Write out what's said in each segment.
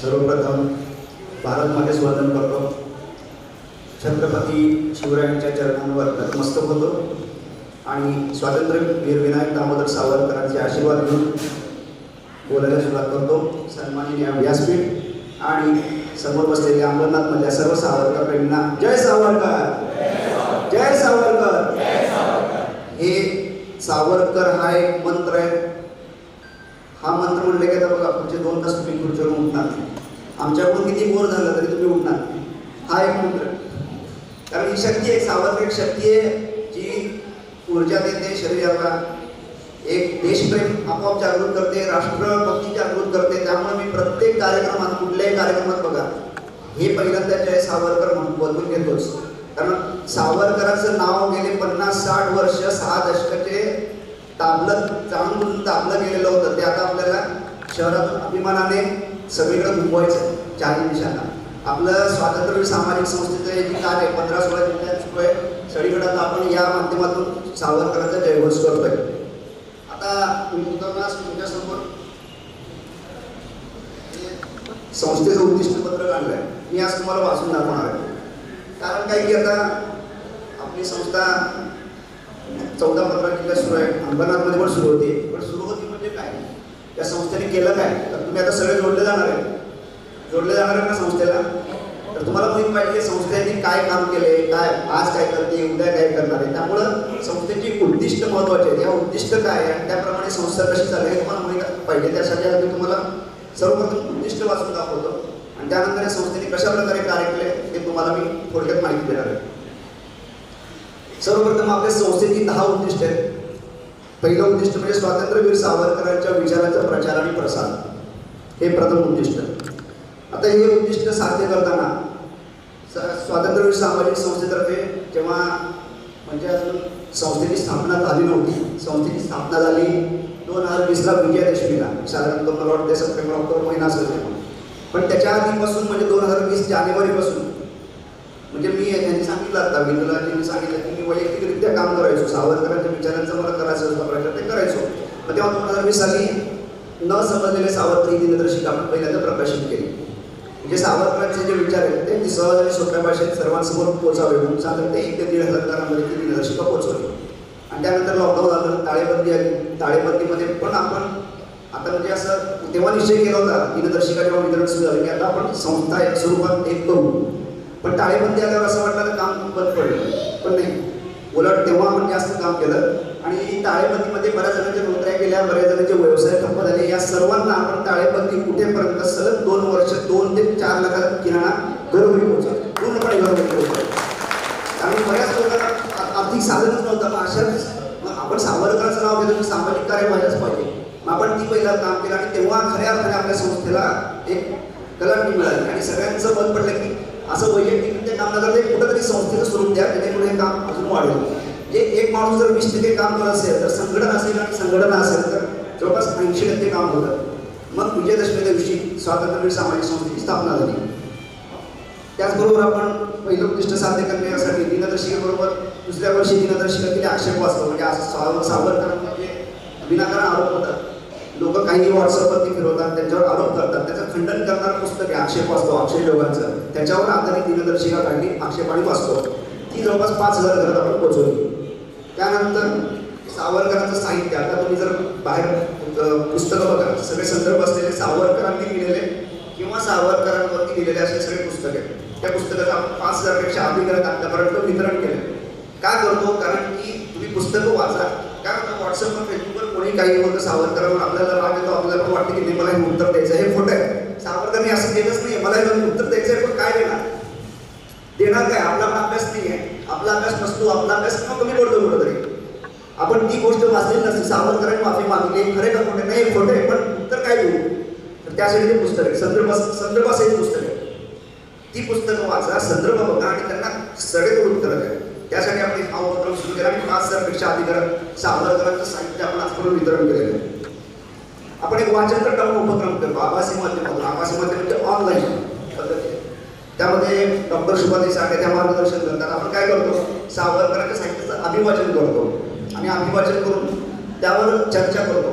सर्वप्रथम भारत मातेस वंदन करतो. छत्रपती शिवरायांच्या चरणांवर नतमस्तक होतो. आणि स्वातंत्र्यवीर विनायक दामोदर सावरकरांचे आशीर्वाद घेऊन बोलायला सुरुवात करतो. सन्माननीय व्यासपीठ आणि समोर बसलेल्या अंबरनाथमधल्या सर्व सावरकर प्रेमींना जय सावरकर! जय सावरकर! हे सावरकर हा एक मंत्र आहे. मंत्र म्हणले की आता बघा पुढचे दोन तास तुम्ही खुर्चीवरून उठणार आमच्याकडून किती बोर झालं तरी तुम्ही उठणार हा एक मंत्र. कारण ही शक्ती आहे सावरकर एक शक्ती आहे जी ऊर्जा देते शरीराला. एक देशप्रेम आपोआप जागृत करते राष्ट्रभक्ती जागृत करते. त्यामुळे मी प्रत्येक कार्यक्रमात कुठल्याही कार्यक्रमात बघा हे पहिल्यांदा जय सावरकर म्हणून बोलून घेतोच. कारण सावरकरांचं नाव गेले पन्नास साठ वर्ष सहा दशकाचे ताबलं जाणून ताबलं गेलेलं होतं. शहरातून अभिमानाने सगळीकडे दुखवायचं चारही दिशांना आपलं स्वातंत्र्य सामाजिक संस्थेचं हे जे कार्य आहे पंधरा सोळा जिल्ह्यात सुरू आहे. सगळीकडे आपण या माध्यमातून सावरकरांचा जयघोष करतोय. आता मी तुमच्या तुमच्यासमोर संस्थेचं उद्दिष्ट पत्र काढलं आहे मी आज तुम्हाला वाचून दाखवणार आहे. कारण काही की आता आपली संस्था चौदा पंधरा जिल्ह्यात सुरू आहे. अंबरनाथमध्ये पण सुरू होते. पण सुरू त्या संस्थेने केलं काय तर तुम्ही आता सगळे जोडले जाणार आहे जोडले जाणार आहे ना संस्थेला? तर तुम्हाला माहीत पाहिजे संस्थेने काय काम केले काय आज काय करते उद्या काय करणार आहे. त्यामुळं संस्थेची उद्दिष्ट महत्त्वाचे आहेत. या उद्दिष्ट काय आहे आणि त्याप्रमाणे संस्था कशी चालली हे तुम्हाला माहिती पाहिजे. त्यासाठी आज तुम्हाला सर्वप्रथम उद्दिष्ट वाचून दाखवतो. आणि त्यानंतर या संस्थेने कशा प्रकारे कार्य केले ते तुम्हाला मी थोडक्यात माहिती देणार आहे. सर्वप्रथम आपल्या संस्थेची दहा उद्दिष्ट आहेत. पहिलं उद्दिष्ट म्हणजे स्वातंत्र्यवीर सावरकरांच्या विचाराचा प्रचार आणि प्रसार. हे प्रथम उद्दिष्ट. आता हे उद्दिष्ट साध्य करताना स्वातंत्र्यवीर सामाजिक संस्थेतर्फे जेव्हा म्हणजे अजून संस्थेची स्थापना झाली नव्हती. संस्थेची स्थापना झाली दोन हजार वीसला विजयादशमीला. साधारण मला वाटते सप्टेंबर ऑक्टोबर महिना असेल तेव्हा. पण त्याच्या आधीपासून म्हणजे दोन हजार वीस जानेवारीपासून म्हणजे सांगितलं आता बिंदुलाजींनी सांगितलं की मी वैयक्तिकरित्या काम करायचो सावरकरांच्या विचारांचं मला करायचं होतं प्रकार ते करायचो. मग तेव्हा दोन हजार वीस साली न समजलेले सावरकर ही दिनदर्शिका आपण पहिल्यांदा प्रकाशित केली. म्हणजे सावरकरांचे जे विचार आहेत ते सहज आणि सोप्या भाषेत सर्वांसमोर पोहोचावे म्हणून साधारण ते एक ते दीड हजार घरामध्ये ती दिनदर्शिका पोहोचवली आणि त्यानंतर लॉकडाऊन आलं ताळेबंदी आली. ताळेबंदीमध्ये पण आपण आता म्हणजे असं तेव्हा निश्चय केला होता दिनदर्शिका जेव्हा वितरण सुरू झालं की आता आपण संस्था एक स्वरूपात एक करू. पण टाळेबंदी आल्यावर असं वाटलं तर काम बंद पडलं. पण नाही. उलट तेव्हा आपण जास्त काम केलं. आणि टाळेबंदीमध्ये बऱ्याच जणांच्या नोकऱ्या केल्या बऱ्याच जणांचे व्यवसाय ठप्प झाले. या सर्वांना आपण टाळेबंदी कुठेपर्यंत सलग दोन वर्ष दोन ते चार लाखाचा किराणा घरोघरी पोहोचला पूर्णपणे घरोघरी पोहोचला आणि बऱ्याच लोकांना आर्थिक साधनच नव्हतं. मग अशा वेळेस मग आपण सावरकरांचं नाव घेतो तर सामाजिक कार्य व्हायलाच पाहिजे. मग आपण ती पहिला काम केलं आणि तेव्हा खऱ्या अर्थाने आपल्या संस्थेला एक कलांटी मिळाली. आणि सगळ्यांचं मत पडलं की असं वैयक्तिक काम न करता एक कुठंतरी संस्थेचं स्वरूप द्या जेणेकरून हे काम अजून वाढेल. जे एक माणूस जर वीस टक्के काम करत असेल तर संघटन असेल आणि संघटना असेल तर जवळपास ऐंशी टक्के काम होतं. मग विजयदशमी दिवशी स्वातंत्र्यवीर सामाजिक संस्थेची स्थापना झाली. त्याचबरोबर आपण पहिलं उद्दिष्ट साध्य करण्यासाठी दिनदर्शिकेबरोबर दुसऱ्या वर्षी दिनदर्शिका केली आक्षेप वाचतो. म्हणजे असं सावरकर म्हणजे विनाकारण आरोप होतात. लोक काही व्हॉट्सअपवरती फिरवतात त्यांच्यावर आरोप करतात त्याचं खंडन करणारं पुस्तक आहे आक्षेप वाचतो अक्षय योगांचं त्याच्यावर आधारित दिनदर्शिका काढली आक्षेपाणी वाचतो. ती जवळपास पाच हजार घरात आपण पोहोचवली त्यानंतर सावरकरांचं साहित्य आता तुम्ही जर बाहेर पुस्तकं बघा सगळे संदर्भ असलेले सावरकरांनी लिहिलेले किंवा सावरकरांवरती लिहिलेले असे सगळे पुस्तक आहेत. त्या पुस्तकाचं आपण पाच हजारपेक्षा आधी घरात आतापर्यंत वितरण केलं. का करतो? कारण की तुम्ही पुस्तकं वाचा. काय होतं व्हॉट्सअपवर फेसबुकवर कोणी काही होतं सावरकरांवर आपल्याला राग येतो आपल्याला पण वाटतं की नाही मला हे उत्तर द्यायचं हे खोटं आहे. सावरकरांनी असं केलंच नाही. मला हे उत्तर द्यायचं आहे पण काय देणार? देणार काय? आपला पण अभ्यास नाही आहे. आपला अभ्यास नसतो आपला अभ्यास किंवा कमी पडतो कुठंतरी. आपण ती गोष्ट वाचली नसते सावरकरांनी माफी मागली खरे का खोटे? नाही खोटे आहे, पण उत्तर काय देऊ? तर त्यासाठी ते पुस्तक आहे. संदर्भ संदर्भ पुस्तक आहे. ती पुस्तकं वाचा संदर्भ बघा आणि त्यांना सडेतोड उत्तर द्या. त्यासाठी आपण हा उपक्रम सुरू केला. आणि पाच हजारपेक्षा अधिक सावरकरांचं साहित्य आपण आजपर्यंत वितरण केलेलं आहे आपण एक वाचन करताना उपक्रम करतो. आभासी माध्यमातून. आभासी माध्यम म्हणजे ऑनलाईन पद्धती. त्यामध्ये डॉक्टर शुभादी साठे त्या मार्गदर्शन करतात. आपण काय करतो? सावरकरांच्या साहित्याचं अभिवाचन करतो. आणि अभिवाचन करून त्यावर चर्चा करतो.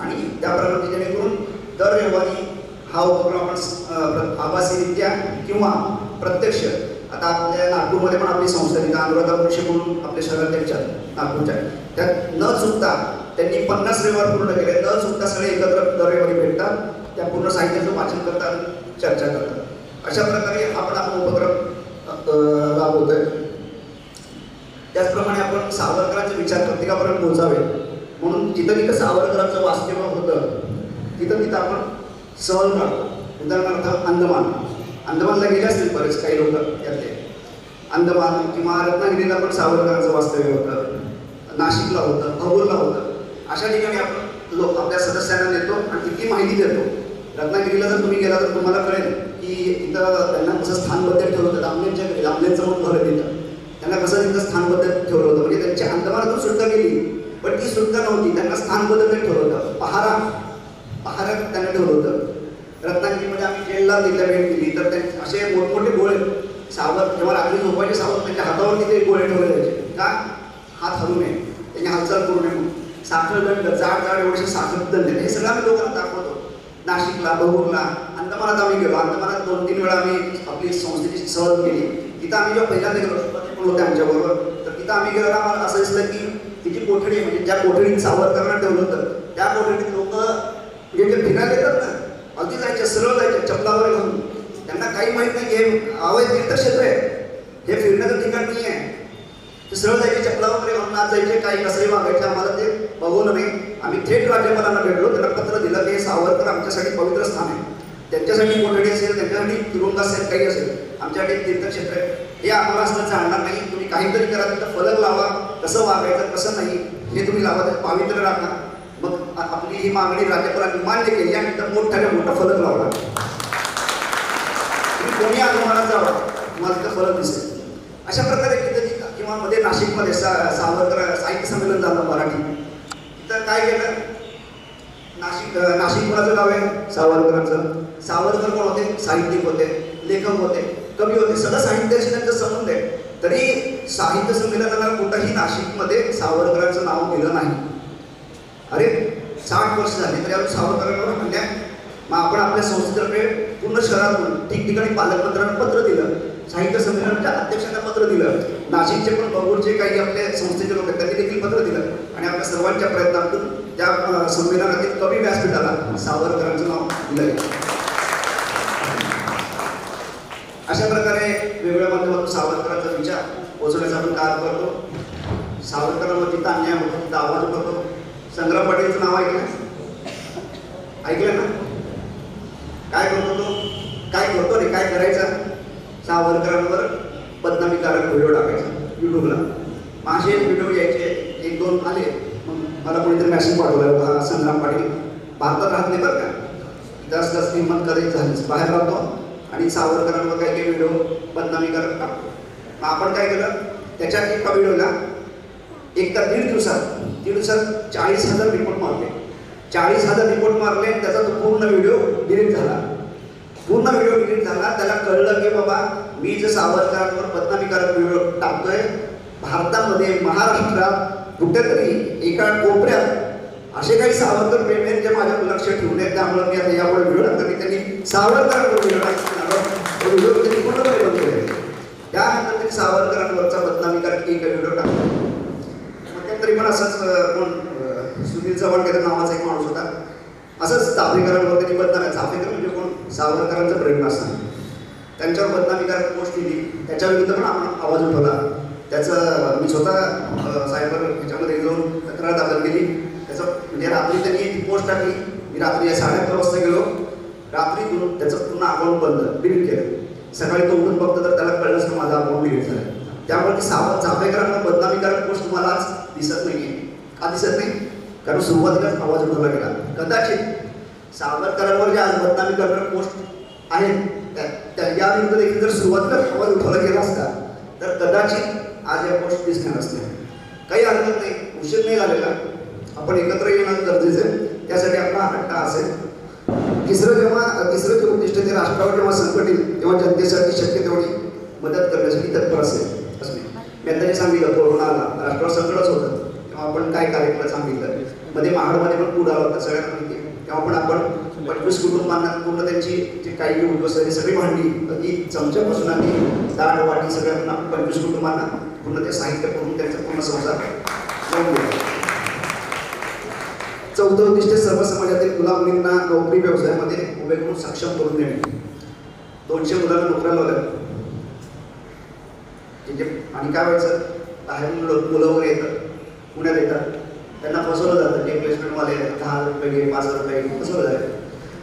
आणि त्याप्रमाणे जेणेकरून दर रविवारी हा उपक्रम आपण आभासीरित्या किंवा प्रत्यक्ष आता आपल्या नागपूरमध्ये पण आपली संस्था तिथं अनुराधा मुळशे म्हणून आपल्या शहराध्यक्ष आहेत, नागपूरच्या त्यात न चुकता त्यांनी पन्नास रविवार पूर्ण केले. न चुकता सगळे एकत्र दरवेळी भेटतात. त्या पूर्ण साहित्याचं वाचन करतात चर्चा करतात. अशा प्रकारे आपण हा उपक्रम राबवतोय. त्याचप्रमाणे आपण सावरकरांचे विचार प्रत्येकापर्यंत पोहोचावे. म्हणून जिथं जिथं सावरकरांचं वास्तव्य होतं तिथं तिथं आपण सहल काढतो. उदाहरणार्थ अंदमान. अंदमानला गेले असतील बरेच काही लोक त्यातले. अंदमान किंवा रत्नागिरीला पण सावरकरांचं वास्तव्य होतं. नाशिकला होतं भगूरला होतं. अशा ठिकाणी आपण लोक आपल्या सदस्यांना नेतो आणि तिथली माहिती देतो. रत्नागिरीला जर तुम्ही गेला तर तुम्हाला कळेल की इथं त्यांना कसं स्थानबद्ध ठेवलं होतं. दामलेंच्या दामलेंचं मग घर तिथं त्यांना कसं तिथं स्थानबद्ध ठेवलं होतं? म्हणजे त्यांच्या अंदमानातून सुटका गेली पण ती सुटका नव्हती. त्यांना स्थानबद्ध ठेवलं होतं. पहारा पहारा त्यांना ठेवलं होतं. रत्नागिरीमध्ये आम्ही जेलला तिथल्या भेट दिली. तर ते असे मोठमोठे गोळे सावध जेव्हा रात्री झोपायचे सावध त्यांच्या हातावरती तिथे गोळे ठेवले जायचे. का? हात हलू नये. त्यांनी हालचाल करू नये म्हणून. साखरदंड जाड जाड एवढे साखरदंड. हे सगळं आम्ही लोकांना दाखवतो. नाशिकला बहूरला अंदमानात आम्ही गेलो. अंदमानात दोन तीन वेळा आम्ही आपली संस्थेची सहल केली. तिथं आम्ही जेव्हा पहिल्यांदा गेलो पण होते आमच्याबरोबर तर तिथं आम्ही गेलो आम्हाला असं दिसलं की तिची कोठडी म्हणजे ज्या कोठडीत सावरकरांना ठेवलं होतं त्या कोठडीत लोक म्हणजे जे फिरायला येतात ना अगदी जायच्या सरळ जायचे चपलावर घालून त्यांना काही माहीत नाही हे अवैध तीर्थक्षेत्र आहे. हे फिरण्याचं ठिकाण नाही आहे. ते सरळ जायचे चपला वगैरे घालून आज जायचे काही कसंही वागायचे आम्हाला ते बघवलं नाही. आम्ही थेट राज्यपालांना भेटलो त्यांना पत्र दिलं की सावरकर आमच्यासाठी पवित्र स्थान आहे. त्यांच्यासाठी कोठडी असेल त्यांच्यासाठी तुरुंग असेल काही असेल आमच्यासाठी तीर्थक्षेत्र आहे. हे आम्हाला असं चालणार नाही. तुम्ही काहीतरी करा तिथं फलक लावा. कसं वागायचं कसं नाही हे तुम्ही लावा ते पावित्र्य राखा आपली ही मागणी राज्यपालांनी मान्य केली आणि तिथं मोठ्याने मोठा फलक लावला. कोणी आगमनात जावा तुम्हाला तिथं फलक दिसेल. अशा प्रकारे तिथं किंवा मध्ये नाशिकमध्ये सा सावरकर साहित्य संमेलन झालं मराठी. तिथं काय केलं? नाशिक नाशिक कोणाचं नाव आहे सावरकरांचं. सावरकर कोण होते? साहित्यिक होते लेखक होते कवी होते. सगळं साहित्याशी त्यांचा संबंध आहे. तरी साहित्य संमेलनाला कुठंही नाशिकमध्ये सावरकरांचं नाव दिलं नाही. अरे साठ वर्ष झाली तरी अजून सावरकरांवर म्हणल्या मग आपण आपल्या संस्थेतर्फे पूर्ण शहरातून ठिकठिकाणी पालकमंत्र्यांना पत्र दिलं साहित्य संमेलनाच्या अध्यक्षांना पत्र दिलं नाशिकचे पण बगूरचे काही आपले संस्थेचे लोक आहेत त्यांनी देखील पत्र दिलं आणि आपल्या सर्वांच्या प्रयत्नातून त्या संमेलनातील कवी व्यासपीठाला सावरकरांचं नाव दिलं गेलं. अशा प्रकारे वेगवेगळ्या माध्यमातून सावरकरांचा विचार पोचवण्याचा आपण कार्य करतो. सावरकरांवर तिथं अन्याय होतो तिथं आवाज करतो संग्राम पाटीलचं नाव ऐकलं? ऐकलं ना? काय करतो तो काय करतो रे? काय करायचं? सावरकरांवर बदनामीकारक व्हिडिओ टाकायचा युट्यूबला. माझे व्हिडिओ यायचे एक दोन आले. मग मला कोणीतरी मॅसेज पाठवला होता संग्राम पाटील भारतात राहत नाही बरं का? जास्त जास्त श्रीमंत करायचं झालीच. बाहेर राहतो आणि सावरकरांवर काही काही व्हिडिओ बदनामीकारक टाकतो. मग आपण काय केलं? त्याच्या एका व्हिडिओला एक तर दीड दिवसात दीड दिवसात चाळीस हजार रिपोर्ट मारले. चाळीस हजार रिपोर्ट मारले आणि त्याचा तो पूर्ण व्हिडिओ डिलीट झाला. पूर्ण व्हिडिओ डिलीट झाला. त्याला कळलं की बाबा मी जे सावरकरांवर बदनामीकारक व्हिडिओ टाकतोय भारतामध्ये महाराष्ट्रात कुठेतरी एका कोपऱ्यात असे काही सावरकर प्रेम आहेत जे माझ्या लक्ष ठेवून आहेत. त्यामुळे मी आता यापुढे व्हिडिओ टाकतो त्यांनी सावरकरांवर व्हिडिओ टाकतो व्हिडिओ त्यांनी पूर्णपणे बंद केले त्यानंतर त्यांनी सावरकरांवरचा बदनामीकारक एक व्हिडिओ टाकला. तरी पण असंच कोण सुनील चव्हाण काहीतरी नावाचा एक माणूस होता. असंच चाफेकरांवर त्यांनी बदनामी चाफेकर म्हणजे कोण? सावरकरांचं प्रयत्न असतं त्यांच्यावर बदनामीकारक पोस्ट केली. त्याच्याविरुद्ध पण आपण आवाज उठवला. त्याचं मी स्वतः सायबर ह्याच्यामध्ये जाऊन तक्रार दाखल केली. त्याचं म्हणजे रात्री त्यांनी ती पोस्ट टाकली. मी रात्री साडे अकरा वाजता गेलो. रात्री त्याचं पूर्ण अकाउंट बंद डिलीट केलं. सकाळी तो उठून बघतो तर त्याला कळलंच की माझा अकाउंट डिलीट झालं. त्यामुळे ती सावध चाफेकरांना बदनामीकारक पोस्ट मला आज दिसत नाही का दिसत नाही? कारण सुरुवातीलाच आवाज उठवला गेला. कदाचित सावरकरांवर जे आज बदनामी करणारे पोस्ट आहेत त्या- त्या या देखील जर सुरुवातीलाच आवाज उठवला गेला असता तर कदाचित आज या पोस्ट दिसणार असत्या काही हरकत नाही. उशीर नाही झालेला. आपण एकत्र येणं गरजेचं आहे. त्यासाठी आपला हट्टा असेल. तिसरं जेव्हा तिसरं जे उद्दिष्ट ते राष्ट्रावर जेव्हा संकट येईल तेव्हा जनतेसाठी शक्य तेवढी मदत करण्यासाठी तत्पर असेल. मी आता सांगितलं कोरोना आला. राष्ट्रावर संकटच होतं. तेव्हा आपण काय कार्यक्रम सांगितलं? मध्ये महाडमध्ये पण पूर आला होता सगळ्यांना माहिती तेव्हा पण आपण पंचवीस कुटुंबांना पूर्ण त्यांची जे काही उद्ध्वस्त सगळी भांडी अगदी चमच्यापासून आणि दाढ वाटी सगळ्यांना पंचवीस कुटुंबांना पूर्ण ते साहित्य करून त्यांचा पूर्ण संसार चौथं उद्दिष्ट सर्व समाजातील मुला मुलींना नोकरी व्यवसायामध्ये उभे करून सक्षम करून देणे. दोनशे मुलांना नोकऱ्या लावल्या म्हणजे आणि काय व्हायचं? बाहेरून मुलं मुलं वगैरे येतात पुण्यात येतात त्यांना फसवलं जातं. ते प्लेसमेंटवाले दहा रुपये घे पाच हजार रुपये घे फसवलं जातं.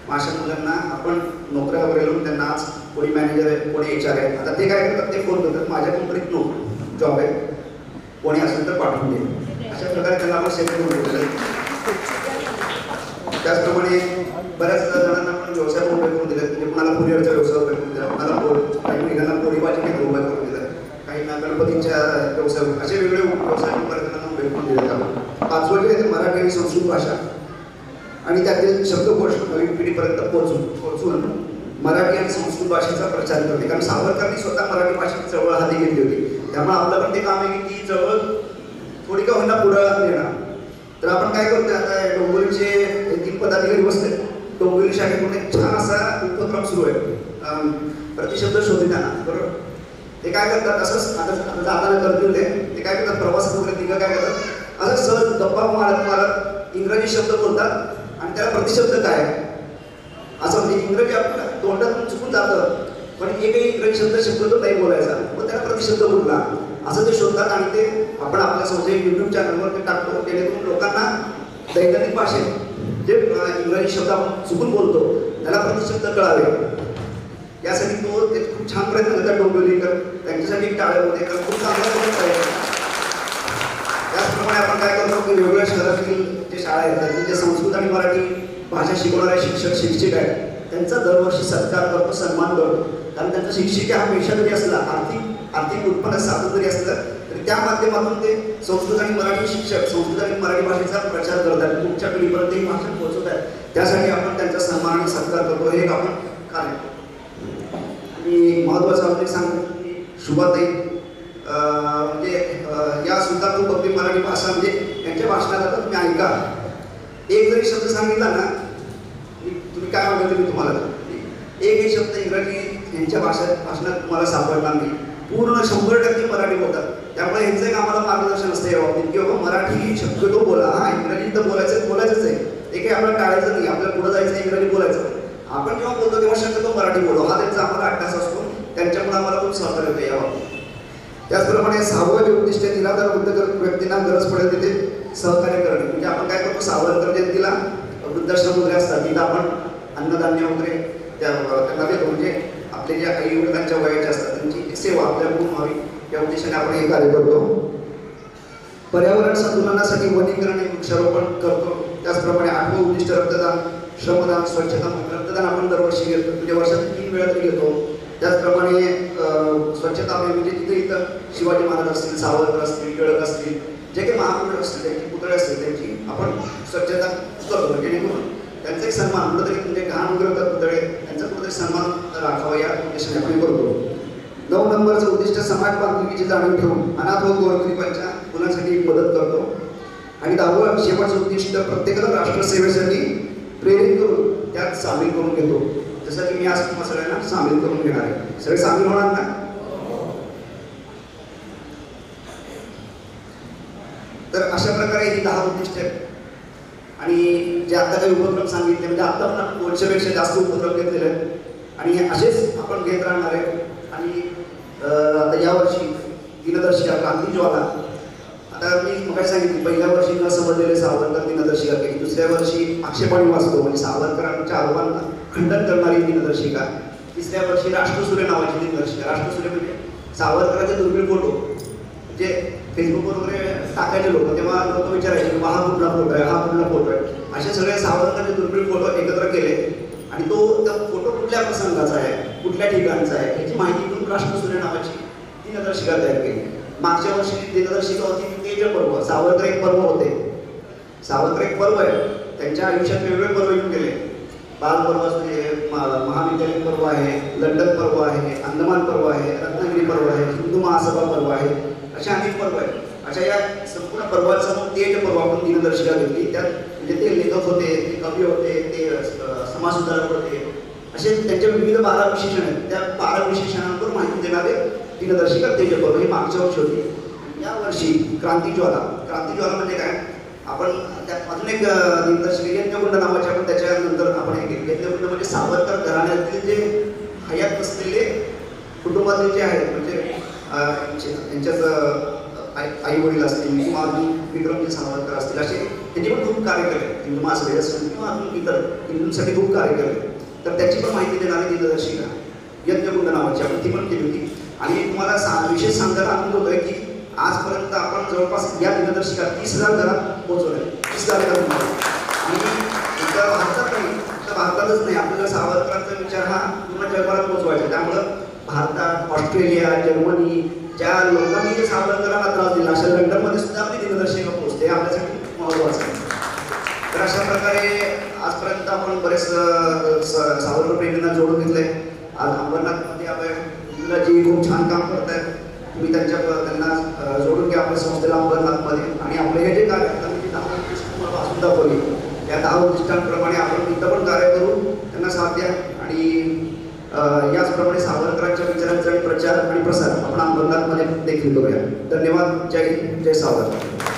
मग अशा मुलांना आपण नोकऱ्या वगैरे लावून त्यांना आज कोणी मॅनेजर आहे कोणी एच आर आहे आता ते काय करतात? ते फोन करतात. माझ्या कंपनीत नो जॉब आहे. कोणी असेल तर पाठवून दे. अशा प्रकारे त्यांना आपण सेट करून देतो. त्याचप्रमाणे बऱ्याच जणांना आपण व्यवसाय पण उभे करून दिले म्हणजे कुणाला कुरिअरचा व्यवसाय उभे करून दिला कुणाला पोळ- काही महिलांना पोळीभाजी केंद्र उभे करून दिलं काही गणपतींच्या व्यवसाय असे वेगळे व्यवसाय पर्यटनांना भेटून करून दिले आहे ते मराठी आणि संस्कृत भाषा. आणि त्यातील शब्दकोश नवीन पिढीपर्यंत पोहोचून पोहोचून मराठी आणि संस्कृत भाषेचा प्रचार करते. कारण सावरकरांनी स्वतः मराठी भाषेची चळवळ हाती घेतली होती. त्यामुळे आपलं पण ते काम आहे की ती चळवळ थोडी का होईना पुढं देणार तर आपण काय करतोय आता डोंबिवलीचे तीन पदाधिकारी बसले डोंबिवली शाखेकडून एक छान असा उपक्रम सुरू आहे. प्रतिशब्द शोधताना बरोबर? ते काय करतात? असंच आता आता जाताना करतील ते ते काय करतात? प्रवास वगैरे तिघं काय करतात? असं सहज गप्पा मारत मारत इंग्रजी शब्द बोलतात. आणि त्याला प्रतिशब्द काय? आहे? असं म्हणजे इंग्रजी आपल्या तोंडात चुकून जातं. पण एकही इंग्रजी शब्द शब्द नाही बोलायचा. मग त्याला प्रतिशब्द बोलला असं ते शोधतात आणि ते आपण आपल्या संशय युट्यूब चॅनलवर ते टाकतो. जेणेकरून लोकांना दैनंदिन भाषेत जे इंग्रजी शब्द आपण चुकून बोलतो त्याला प्रतिशब्द कळावे. यासाठी तो ते खूप छान प्रयत्न डोंबिवलीकर त्यांच्यासाठी एक तर खूप चांगला त्याचप्रमाणे आपण काय करतो की वेगवेगळ्या शहरातील जे शाळा आहेत जे संस्कृत आणि मराठी भाषा शिकवणारे शिक्षक शिक्षिका आहेत त्यांचा दरवर्षी सत्कार करतो सन्मान करतो. कारण त्यांचा शिक्षिका हा पेशा जरी असला आर्थिक आर्थिक उत्पन्न साधन जरी असलं तरी त्या माध्यमातून ते संस्कृत आणि मराठी शिक्षक संस्कृत आणि मराठी भाषेचा प्रचार करतात तुमच्या पिढीपर्यंत ही भाषा पोहोचवत आहेत. त्यासाठी आपण त्यांचा सन्मान आणि सत्कार करतो. हे आपण कार्य मी महत्त्वाचं आपले सांगतो की शुभाताई म्हणजे या सुद्धा खूप अगदी मराठी भाषा म्हणजे यांच्या भाषणात तुम्ही ऐका. एक जरी शब्द सांगितला ना तुम्ही काय म्हणतो मी तुम्हाला एकही शब्द इंग्रजी यांच्या भाषा भाषणात तुम्हाला सापडणार नाही. पूर्ण शंभर टक्के मराठी बोलतात. त्यामुळे यांचं एक आम्हाला मार्गदर्शन असतं या बाबतीत की बाबा मराठी शब्द तो बोला. हा इंग्रजी तर बोलायचं बोलायचंच आहे. ते काही आपल्याला टाळायचं नाही. आपल्याला पुढे जायचं इंग्रजी बोलायचं. आपण जेव्हा बोलतो तेव्हा शक्यतो मराठी बोलू हा त्यांचा आम्हाला अट्टास असतो. त्यांच्यामुळे आम्हाला खूप सहकार्य होतं या बाबतीत त्याचप्रमाणे सहावं जे उद्दिष्ट आहे, तर वृद्ध व्यक्तींना गरज पडेल तिथे सहकार्य करणे. म्हणजे आपण काय करतो? सावरकर जयंतीला वृद्धाश्रम वगैरे असतात. तिथं आपण अन्नधान्य वगैरे त्या त्यांना देतो. म्हणजे आपले जे आई वडिलांच्या वयाचे असतात त्यांची सेवा आपल्या खूप व्हावी या उद्देशाने आपण हे कार्य करतो. पर्यावरण संतुलनासाठी वनीकरण वृक्षारोपण करतो. त्याचप्रमाणे आठवं उद्दिष्ट रक्तदान श्रमदान स्वच्छता रक्तदान आपण दरवर्षी घेतो. म्हणजे वर्षात तीन वेळा तरी घेतो. त्याचप्रमाणे स्वच्छता म्हणजे तिथे इथं शिवाजी महाराज असतील सावरकर असतील टिळक असतील जे काही महापुरुष असतील त्यांची पुतळे असतील त्यांची आपण स्वच्छता करतो म्हणजे जेणेकरून त्यांचा एक सन्मान कुठंतरी म्हणजे घाण वगैरे पुतळे त्यांचा कुठेतरी सन्मान राखावा या उद्देशाने आपण करतो. नऊ नंबरचं उद्दिष्ट समाज बांधिलकीची जाणीव ठेवून अनाथ व गोरगरिबांच्या मुलांसाठी मदत करतो. आणि दहावं शेवटचं उद्दिष्ट प्रत्येकाला राष्ट्रसेवेसाठी प्रेरित करून त्यात सामील करून घेतो. जसं की मी आज तुम्हा सगळ्यांना सामील करून घेणार आहे. सगळे सामील होणार ना तर अशा प्रकारे ही दहा उद्दिष्ट आहेत. आणि जे आता काही उपक्रम सांगितले म्हणजे आता पण आपण दोनशेपेक्षा जास्त उपक्रम घेतलेले आहेत. आणि असेच आपण घेत राहणार आहे. आणि आता यावर्षी दिनदर्शिका क्रांती ज्वाला आता मी मग सांगितली पहिल्या वर्षी न समजलेले सावरकर दिनदर्शिका केली दुसऱ्या वर्षी आक्षेपाणी वाचतो. म्हणजे सावरकरांच्या आरोपांना खंडन करणारी दिनदर्शिका. तिसऱ्या वर्षी राष्ट्रसूर्य नावाची दिनदर्शिका. राष्ट्रसूर्य म्हणजे सावरकरांचे दुर्मिळ फोटो. जे फेसबुकवर वगैरे टाकायचे लोक तेव्हा लोक विचारायचे की हा कुठला फोटो आहे? हा कुठला फोटो आहे? असे सगळे सावरकरांचे दुर्मिळ फोटो एकत्र केले. आणि तो त्या फोटो कुठल्या प्रसंगाचा आहे? कुठल्या ठिकाणचा आहे? याची माहिती घेऊन राष्ट्रसूर्य नावाची दिनदर्शिका तयार केली. मागच्या वर्षी दिनदर्शिका होती तेज पर्व सावत्र एक पर्व होते. सावत्र एक पर्व आहे. त्यांच्या आयुष्यात वेगवेगळे पर्व येऊन गेले. बालपर्व असते मा- महाविद्यालयीन पर्व आहे लंडन पर्व आहे अंदमान पर्व आहे रत्नागिरी पर्व आहे हिंदू महासभा पर्व आहे असे अनेक पर्व आहेत. अशा या संपूर्ण पर्वाचं मग तेज पर्व आपण दिनदर्शिका घेतली. त्यात म्हणजे ते लेखक होते ते कवी होते ते समाजसुधारक होते. असे त्यांचे विविध बारा विशेषण आहेत. त्या बारा विशेषणांवर माहिती देणारे दिग्दर्शिका तेज पर्व ही मागच्या वर्षी होती. यावर्षी क्रांतीज्वाला क्रांतीज्वाला म्हणजे काय? आपण त्या अजून एक अ, यज्ञकुंड नावाचे आपण त्याच्यानंतर आपण हे केली. यज्ञकुंड म्हणजे सावरकर घराण्यातील जे हयात असलेले कुटुंबातील जे आहेत म्हणजे त्यांच्याच आई वडील असतील किंवा अजून विक्रमजी म्हणजे सावरकर असतील असे त्यांचे पण खूप कार्य केले. हिंदू महासभेत असतील किंवा अजून इतर हिंदूंसाठी खूप कार्य केले. तर त्याची पण माहिती देणारी दिग्दर्शिका यज्ञकुंड नावाची आपण ती पण केली होती. आणि तुम्हाला सा विशेष सांगायला आनंद होतोय की आजपर्यंत आपण जवळपास या दिनदर्शिका तीस हजार घरात आहे तीस हजार घरात आणि एका भारतात नाही फक्त भारतातच नाही. आपल्याला सावरकरांचा विचार हा पूर्ण जगभरात पोहोचवायचा त्यामुळं भारतात ऑस्ट्रेलिया जर्मनी ज्या लोकांनी जे सावरकरांना त्रास दिला अशा लंडनमध्ये सुद्धा आपली दिनदर्शिका पोहोचते. आपल्यासाठी खूप महत्त्वाचं आहे. तर अशा प्रकारे आजपर्यंत आपण बरेच स- सावरकर प्रेमींना जोडून आहे आज अंबरनाथ आपण खूप छान काम करत आहेत तुम्ही त्यांच्या त्यांना जोडून घ्या आपल्या संस्थेला अंबरनाथमध्ये. आणि आपले हे जे कार्य दहा तुम्हाला वाचून दाखवली. या दहा उद्दिष्टांप्रमाणे आपण इथं पण कार्य करू त्यांना साथ द्या. आणि याचप्रमाणे सावरकरांच्या विचारांचा प्रचार आणि प्रसार आपण अंबरनाथमध्ये देखील करूया. धन्यवाद. जय जय सावरकर.